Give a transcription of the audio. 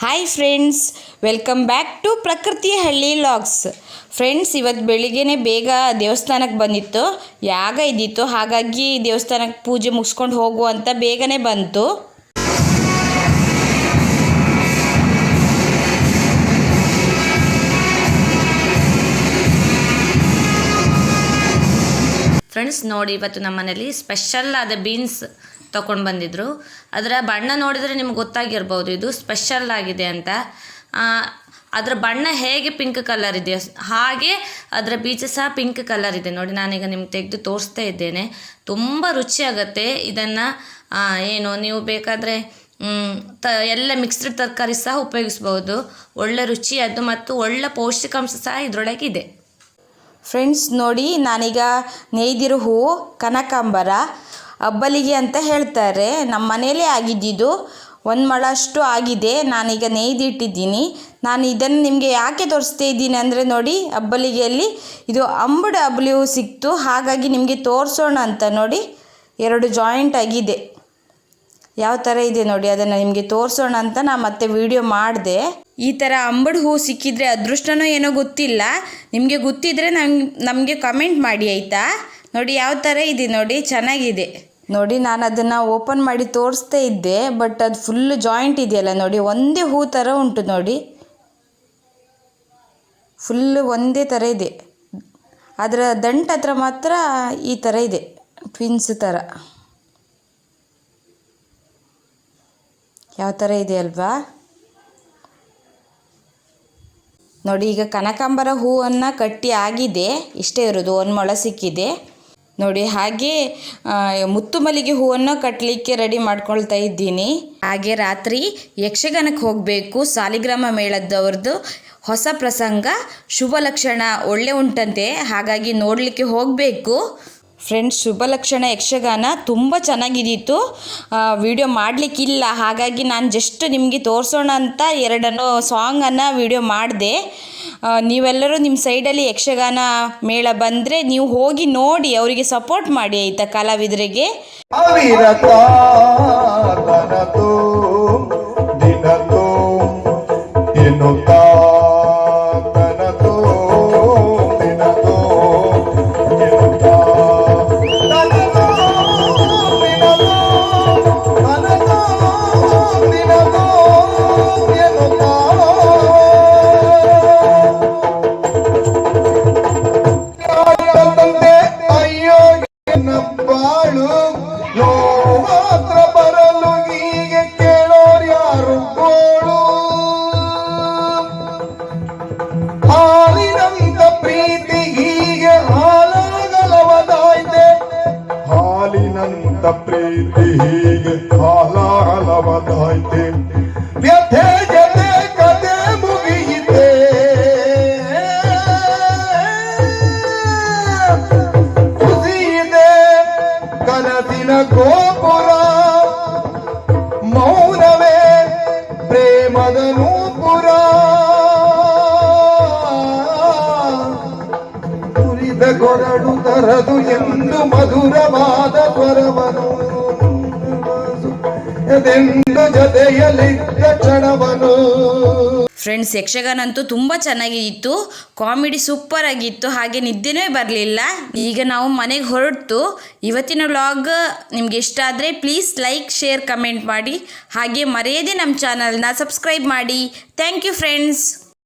Hi friends welcome back to Prakruti Halli logs friends ಇವತ್ತು ಬೆಳಿಗ್ಗೆ ಬೇಗ ದೇವಸ್ಥಾನಕ್ಕೆ ಬಂದಿತ್ತು. ಯಾಗ ಇದ್ದಿತ್ತು, ಹಾಗಾಗಿ ದೇವಸ್ಥಾನಕ್ಕೆ ಪೂಜೆ ಮುಗಿಸ್ಕೊಂಡು ಹೋಗು ಅಂತ ಬೇಗನೆ ಬಂತು. ಫ್ರೆಂಡ್ಸ್ ನೋಡಿ, ಇವತ್ತು ನಮ್ಮನೇಲಿ ಸ್ಪೆಷಲ್ ಆದ ಬೀನ್ಸ್ ತೊಗೊಂಡು ಬಂದಿದ್ರು. ಅದರ ಬಣ್ಣ ನೋಡಿದರೆ ನಿಮ್ಗೆ ಗೊತ್ತಾಗಿರ್ಬೋದು, ಇದು ಸ್ಪೆಷಲ್ ಆಗಿದೆ ಅಂತ. ಅದರ ಬಣ್ಣ ಹೇಗೆ ಪಿಂಕ್ ಕಲರ್ ಇದೆ, ಹಾಗೆ ಅದರ ಬೀಜ ಸಹ ಪಿಂಕ್ ಕಲರ್ ಇದೆ. ನೋಡಿ, ನಾನೀಗ ನಿಮ್ಗೆ ತೆಗೆದು ತೋರಿಸ್ತಾ ಇದ್ದೇನೆ. ತುಂಬ ರುಚಿಯಾಗತ್ತೆ ಇದನ್ನು. ಏನು, ನೀವು ಬೇಕಾದರೆ ತ, ಎಲ್ಲ ಮಿಕ್ಸ್ಡ್ ತರಕಾರಿ ಸಹ ಉಪಯೋಗಿಸ್ಬೋದು. ಒಳ್ಳೆ ರುಚಿ ಅದು ಮತ್ತು ಒಳ್ಳೆ ಪೌಷ್ಟಿಕಾಂಶ ಸಹ ಇದರೊಳಗೆ ಇದೆ. ಫ್ರೆಂಡ್ಸ್ ನೋಡಿ, ನಾನೀಗ ನೇಯ್ದಿರೋ ಹೂವು ಕನಕಾಂಬರ. ಅಬ್ಬಲಿಗೆ ಅಂತ ಹೇಳ್ತಾರೆ, ನಮ್ಮ ಮನೇಲೇ ಆಗಿದ್ದಿದ್ದು ಒಂದು ಮೊಳಷ್ಟು ಆಗಿದೆ, ನಾನೀಗ ನೇಯ್ದಿಟ್ಟಿದ್ದೀನಿ. ನಾನು ಇದನ್ನು ನಿಮಗೆ ಯಾಕೆ ತೋರಿಸ್ತಾ ಇದ್ದೀನಿ ಅಂದರೆ ನೋಡಿ, ಅಬ್ಬಲಿಗೆಯಲ್ಲಿ ಇದು ಅಂಬುಡ ಅಬ್ಲಿ ಸಿಕ್ತು, ಹಾಗಾಗಿ ನಿಮಗೆ ತೋರಿಸೋಣ ಅಂತ ನೋಡಿ ಎರಡು ಜಾಯಿಂಟ್ ಆಗಿದೆ. ಯಾವ ಥರ ಇದೆ ನೋಡಿ, ಅದನ್ನು ನಿಮಗೆ ತೋರಿಸೋಣ ಅಂತ ನಾನು ಮತ್ತೆ ವಿಡಿಯೋ ಮಾಡಿದೆ. ಈ ಥರ ಅಂಬಡ್ ಹೂ ಸಿಕ್ಕಿದ್ರೆ ಅದೃಷ್ಟನೋ ಏನೋ ಗೊತ್ತಿಲ್ಲ. ನಿಮಗೆ ಗೊತ್ತಿದ್ರೆ ನಮ್ಗೆ ನಮಗೆ ಕಮೆಂಟ್ ಮಾಡಿ, ಆಯಿತಾ? ನೋಡಿ, ಯಾವ ಥರ ಇದೆ ನೋಡಿ, ಚೆನ್ನಾಗಿದೆ. ನೋಡಿ, ನಾನು ಅದನ್ನು ಓಪನ್ ಮಾಡಿ ತೋರಿಸ್ತಾ ಇದ್ದೆ, ಬಟ್ ಅದು ಫುಲ್ ಜಾಯಿಂಟ್ ಇದೆಯಲ್ಲ ನೋಡಿ, ಒಂದೇ ಹೂ ಥರ ಉಂಟು ನೋಡಿ. ಫುಲ್ ಒಂದೇ ಥರ ಇದೆ. ಅದರ ದಂಟ ಹತ್ರ ಮಾತ್ರ ಈ ಥರ ಇದೆ ಟ್ವಿನ್ಸ್ ಥರ ಯಾವ ಥರ ಇದೆ ಅಲ್ವಾ? ನೋಡಿ, ಈಗ ಕನಕಾಂಬರ ಹೂವನ್ನು ಕಟ್ಟಿ ಆಗಿದೆ, ಇಷ್ಟೇ ಇರೋದು, ಒಂದು ಮೊಳ ಸಿಕ್ಕಿದೆ. ನೋಡಿ, ಹಾಗೆ ಮುತ್ತು ಮಲ್ಲಿಗೆ ಹೂವನ್ನು ಕಟ್ಟಲಿಕ್ಕೆ ರೆಡಿ ಮಾಡ್ಕೊಳ್ತಾ ಇದ್ದೀನಿ. ಹಾಗೆ ರಾತ್ರಿ ಯಕ್ಷಗಾನಕ್ಕೆ ಹೋಗಬೇಕು, ಸಾಲಿಗ್ರಾಮ ಮೇಳದವ್ರದ್ದು ಹೊಸ ಪ್ರಸಂಗ, ಶುಭ ಲಕ್ಷಣ ಒಳ್ಳೆ ಉಂಟಂತೆ, ಹಾಗಾಗಿ ನೋಡಲಿಕ್ಕೆ ಹೋಗಬೇಕು. ಫ್ರೆಂಡ್ಸ್, ಶುಭ ಲಕ್ಷಣ ಯಕ್ಷಗಾನ ತುಂಬ ಚೆನ್ನಾಗಿದ್ದಿತ್ತು ವಿಡಿಯೋ ಮಾಡಲಿಕ್ಕಿಲ್ಲ, ಹಾಗಾಗಿ ನಾನು ಜಸ್ಟ್ ನಿಮಗೆ ತೋರಿಸೋಣ ಅಂತ ಎರಡನ್ನು ಸಾಂಗನ್ನು ವಿಡಿಯೋ ಮಾಡಿದೆ. ನೀವೆಲ್ಲರೂ ನಿಮ್ಮ ಸೈಡಲ್ಲಿ ಯಕ್ಷಗಾನ ಮೇಳ ಬಂದರೆ ನೀವು ಹೋಗಿ ನೋಡಿ ಅವರಿಗೆ ಸಪೋರ್ಟ್ ಮಾಡಿ ಆಯ್ತಾ ಕಲಾವಿದರಿಗೆ? ಮಾತ್ರ ಬರಲು ಹೀಗೆ ಕೇಳೋರು ಯಾರು ಗೋಳು? ಹಾಲಿನಂತ ಪ್ರೀತಿ ಹೀಗೆ ಹಾಲಾಗಲವದಾಯ್ತೆ. ಹಾಲಿನಂತ ಪ್ರೀತಿ ಹೀಗೆ ಹಾಲಾಗಲವದಾಯ್ತೆ. ವ್ಯಥೆ ಕನಸಿನ ಗೋಪುರ ಮೌನವೇ ಪ್ರೇಮದ ನೂಪುರ ಮುರಿದ ಕೊರಡು ತರದು ಎಂದು ಮಧುರವಾದ ಸ್ವರವನು ಅದೆಂದು ಜೊತೆಯಲ್ಲಿದ್ದ ಕ್ಷಣವನು ಫ್ರೆಂಡ್ಸ್ ಯಕ್ಷಗಾನ ಅಂತೂ ತುಂಬ ಚೆನ್ನಾಗಿತ್ತು. ಕಾಮಿಡಿ ಸೂಪರ್ ಆಗಿತ್ತು. ಹಾಗೆ ನಿದ್ದೆನೇ ಬರಲಿಲ್ಲ. ಈಗ ನಾವು ಮನೆಗೆ ಹೊರಡ್ತು ಇವತ್ತಿನ ವ್ಲಾಗ್ ನಿಮ್ಗೆ ಇಷ್ಟ ಆದರೆ ಪ್ಲೀಸ್ ಲೈಕ್ ಶೇರ್ ಕಮೆಂಟ್ ಮಾಡಿ. ಹಾಗೆ ಮರೆಯದೇ ನಮ್ಮ ಚಾನಲ್ನ ಸಬ್ಸ್ಕ್ರೈಬ್ ಮಾಡಿ. Thank you friends